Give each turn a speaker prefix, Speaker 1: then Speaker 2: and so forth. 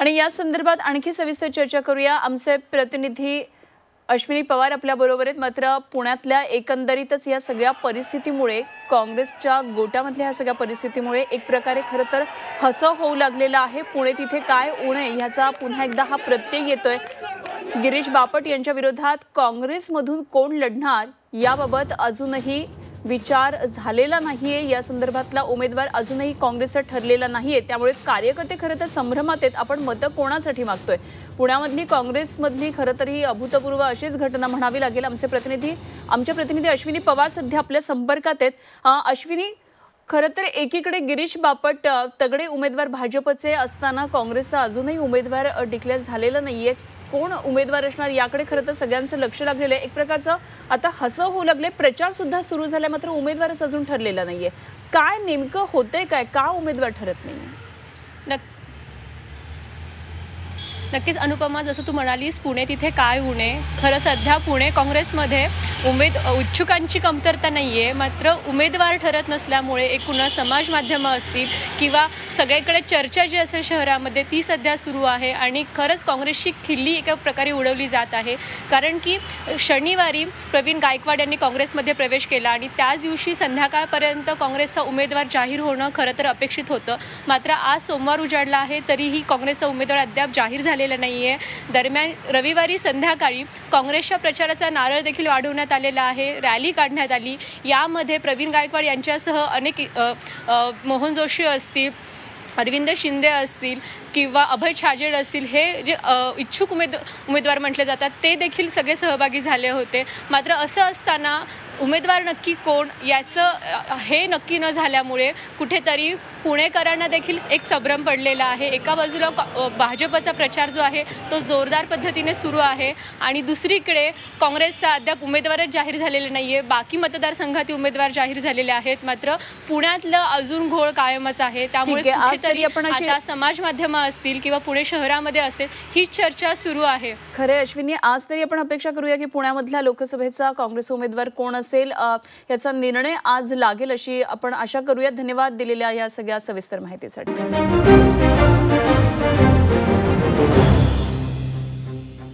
Speaker 1: आणि या संदर्भात आणखी सविस्तर चर्चा करूया. आमचे प्रतिनिधी अश्विनी पवार आपल्या बरोबर आहेत. मात्र पुण्यातल्या एकंदरीतच या सगळ्या परिस्थितीमुळे काँग्रेसच्या गोटामधल्या ह्या सगळ्या परिस्थितीमुळे एक प्रकारे खरं तर हसं होऊ लागलेलं आहे. पुणे तिथे काय उणे ह्याचा पुन्हा एकदा हा प्रत्यय येतोय. गिरीश बापट यांच्या विरोधात काँग्रेसमधून कोण लढणार याबाबत अजूनही विचार झालेला नाहीये. या संदर्भातला उमेदवार अजूनही काँग्रेसचा ठरलेला नाहीये. त्यामुळे कार्यकर्ते खरं तर संभ्रमात आहेत. आपण मतं कोणासाठी मागतोय? पुण्यामधली काँग्रेसमधली खरं तर ही अभूतपूर्व अशीच घटना म्हणावी लागेल आमचे प्रतिनिधी. आमच्या प्रतिनिधी अश्विनी पवार सध्या आपल्या संपर्कात आहेत. अश्विनी खरं तर एकीकडे गिरीश बापट तगडे उमेदवार भाजपचे असताना काँग्रेसचा अजूनही उमेदवार डिक्लेअर झालेला नाहीये. कोण उमेदवार असणार याकडे खरं तर सगळ्यांचं लक्ष लागलेलं आहे. एक प्रकारचं आता हसं होऊ लागले प्रचार सुद्धा सुरू झाला मात्र उमेदवारच अजून ठरलेला नाहीये. काय नेमकं होतंय काय का उमेदवार ठरत नाही
Speaker 2: नक् नक्कीच अनुपमा जसं तू म्हणालीस पुणे तिथे काय उणे खरं सध्या पुणे काँग्रेसमध्ये उमेद इच्छुकांची कमतरता नाही आहे मात्र उमेदवार ठरत नसल्यामुळे एकूणच समाज माध्यमं असतील किंवा सगळीकडे चर्चा जी असेल शहरामध्ये ती सध्या सुरू आहे आणि खरंच काँग्रेसची खिल्ली एका प्रकारे उडवली जात आहे. कारण की शनिवारी प्रवीण गायकवाड यांनी काँग्रेसमध्ये प्रवेश केला आणि त्याच दिवशी संध्याकाळपर्यंत काँग्रेसचा उमेदवार जाहीर होणं खरं तर अपेक्षित होतं. मात्र आज सोमवार उजाडला आहे तरीही काँग्रेसचा उमेदवार अद्याप जाहीर झाला झालेलं नाही आहे दरम्यान रविवारी संध्याकाळी काँग्रेसच्या प्रचाराचा नारळ देखील वाढवण्यात आलेला आहे रॅली काढण्यात आली. यामध्ये प्रवीण गायकवाड यांच्यासह अनेक मोहन जोशी असतील अरविंद शिंदे असतील किंवा अभय छाजेड असतील हे जे इच्छुक उमेद उमेदवार म्हटले जातात ते देखील सगळे सहभागी झाले होते. मात्र असं असताना उमेदवार नक्की कोण याचं हे नक्की न झाल्यामुळे कुठेतरी पुणेकरांना देखील एक संभ्रम पडलेला आहे. एका बाजूला भाजपचा प्रचार जो आहे तो जोरदार पद्धतीने सुरू आहे आणि दुसरीकडे काँग्रेसचा अद्याप उमेदवारच जाहीर झालेले नाही आहे बाकी मतदारसंघातील उमेदवार जाहीर झालेले आहेत. मात्र पुण्यातलं अजून घोळ कायमच आहे. त्यामुळे समाज माध्यमं असतील किंवा पुणे शहरामध्ये असेल ही चर्चा सुरू आहे.
Speaker 1: खरे अश्विनी आज तरी आपण अपेक्षा करूया की पुण्यामधल्या लोकसभेचा काँग्रेस उमेदवार कोण असेल याचा निर्णय आज लागेल अशी आपण आशा करूया. धन्यवाद दिलेल्या या सगळ्या सविस्तर माहितीसाठी.